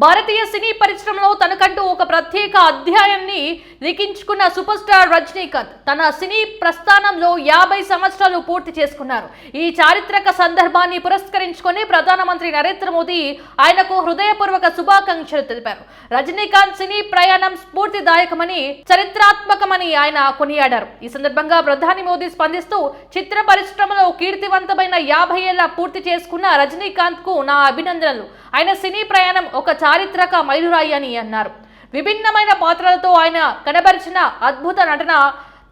భారతీయ సినీ పరిశ్రమలో తనకంటూ ఒక ప్రత్యేక అధ్యాయాన్ని లిఖించుకున్న సూపర్ స్టార్ రజనీకాంత్ తన సినీ ప్రస్థానంలో యాభై సంవత్సరాలు పూర్తి చేసుకున్నారు. ఈ చారిత్రక సందర్భాన్ని పురస్కరించుకొని ప్రధానమంత్రి నరేంద్ర మోదీ ఆయనకు హృదయపూర్వక శుభాకాంక్షలు తెలిపారు. రజనీకాంత్ సినీ ప్రయాణం స్ఫూర్తిదాయకమని చరిత్రాత్మకమని ఆయన కొనియాడారు. ఈ సందర్భంగా ప్రధాని మోదీ స్పందిస్తూ చిత్ర పరిశ్రమలో కీర్తివంతమైన యాభై ఏళ్ళ పూర్తి చేసుకున్న రజనీకాంత్కు నా అభినందనలు. ఆయన సినీ ప్రయాణం ఒక చారిత్రక మైలురాయి అని అన్నారు. విభిన్నమైన పాత్రలతో ఆయన కనబరిచిన అద్భుత నటన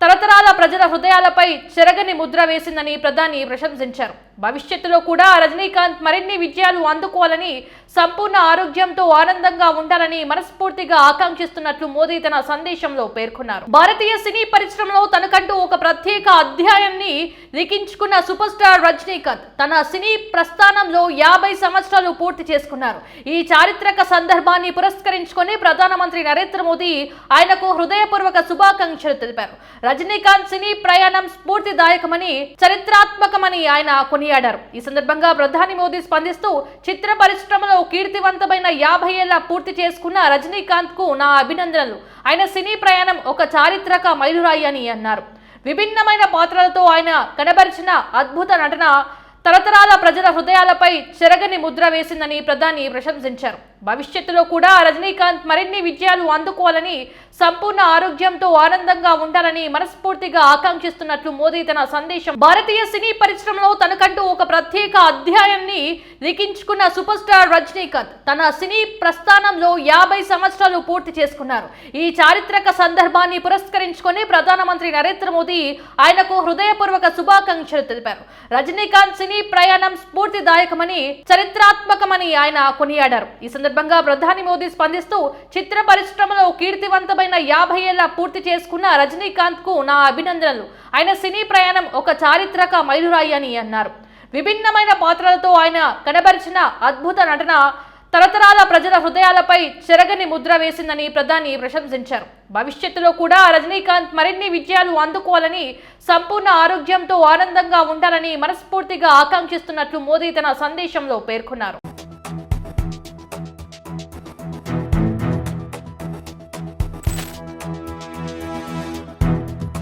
తరతరాల ప్రజల హృదయాలపై చెరగని ముద్ర వేసిందని ప్రధాని ప్రశంసించారు. భవిష్యత్తులో కూడా రజనీకాంత్ మరిన్ని విజయాలు అందుకోవాలని సంపూర్ణ ఆరోగ్యంతో ఆనందంగా ఉండాలని మనస్ఫూర్తిగా ఆకాంక్షిస్తున్నట్లు మోదీ తన సందేశంలో పేర్కొన్నారు. భారతీయ సినీ పరిశ్రమలో తనకంటూ ఒక ప్రత్యేక అధ్యాయాన్ని లిఖించుకున్న సూపర్ స్టార్ రజనీకాంత్ తన సినీ ప్రస్థానంలో యాభై సంవత్సరాలు పూర్తి చేసుకున్నారు. ఈ చారిత్రక సందర్భాన్ని పురస్కరించుకొని ప్రధానమంత్రి నరేంద్ర మోదీ ఆయనకు హృదయపూర్వక శుభాకాంక్షలు తెలిపారు. రజనీకాంత్ సినీ ప్రయాణం స్ఫూర్తిదాయకమని చరిత్రాత్మకమని ఆయన కొనియాడారు. ఈ సందర్భంగా ప్రధాని మోదీ స్పందిస్తూ చిత్ర పరిశ్రమలో కీర్తివంతమైన యాభై ఏళ్ళ పూర్తి చేసుకున్న రజనీకాంత్కు నా అభినందనలు. ఆయన సినీ ప్రయాణం ఒక చారిత్రక మైలురాయి అని అన్నారు. విభిన్నమైన పాత్రలతో ఆయన కనబరిచిన అద్భుత నటన తరతరాల ప్రజల హృదయాలపై చెరగని ముద్ర వేసిందని ప్రధాని ప్రశంసించారు. భవిష్యత్తులో కూడా రజనీకాంత్ మరిన్ని విజయాలు అందుకోవాలని సంపూర్ణ ఆరోగ్యంతో ఆనందంగా ఉండాలని మనస్ఫూర్తిగా ఆకాంక్షిస్తున్నట్లు మోదీ తన సందేశం. భారతీయ సినీ పరిశ్రమలో తనకంటూ ఒక ప్రత్యేక అధ్యాయాన్ని లిఖించుకున్న సూపర్ స్టార్ రజనీకాంత్ తన సినీ ప్రస్థానంలో యాభై సంవత్సరాలు పూర్తి చేసుకున్నారు. ఈ చారిత్రక సందర్భాన్ని పురస్కరించుకొని ప్రధానమంత్రి నరేంద్ర మోదీ ఆయనకు హృదయపూర్వక శుభాకాంక్షలు తెలిపారు. రజనీకాంత్ సినీ ప్రయాణం స్ఫూర్తిదాయకమని చరిత్రాత్మకమని ఆయన కొనియాడారు. ఈ సందర్భంగా ప్రధాని మోదీ స్పందిస్తూ చిత్ర పరిశ్రమలో కీర్తివంతమైన యాభై ఏళ్ళ పూర్తి చేసుకున్న రజనీకాంత్కు నా అభినందనలు. ఆయన సినీ ప్రయాణం ఒక చారిత్రక మైలురాయి అని అన్నారు. విభిన్నమైన పాత్రలతో ఆయన కనబరిచిన అద్భుత నటన తరతరాల ప్రజల హృదయాలపై చెరగని ముద్ర వేసిందని ప్రధాని ప్రశంసించారు. భవిష్యత్తులో కూడా రజనీకాంత్ మరిన్ని విజయాలు అందుకోవాలని సంపూర్ణ ఆరోగ్యంతో ఆనందంగా ఉండాలని మనస్ఫూర్తిగా ఆకాంక్షిస్తున్నట్లు మోదీ తన సందేశంలో పేర్కొన్నారు.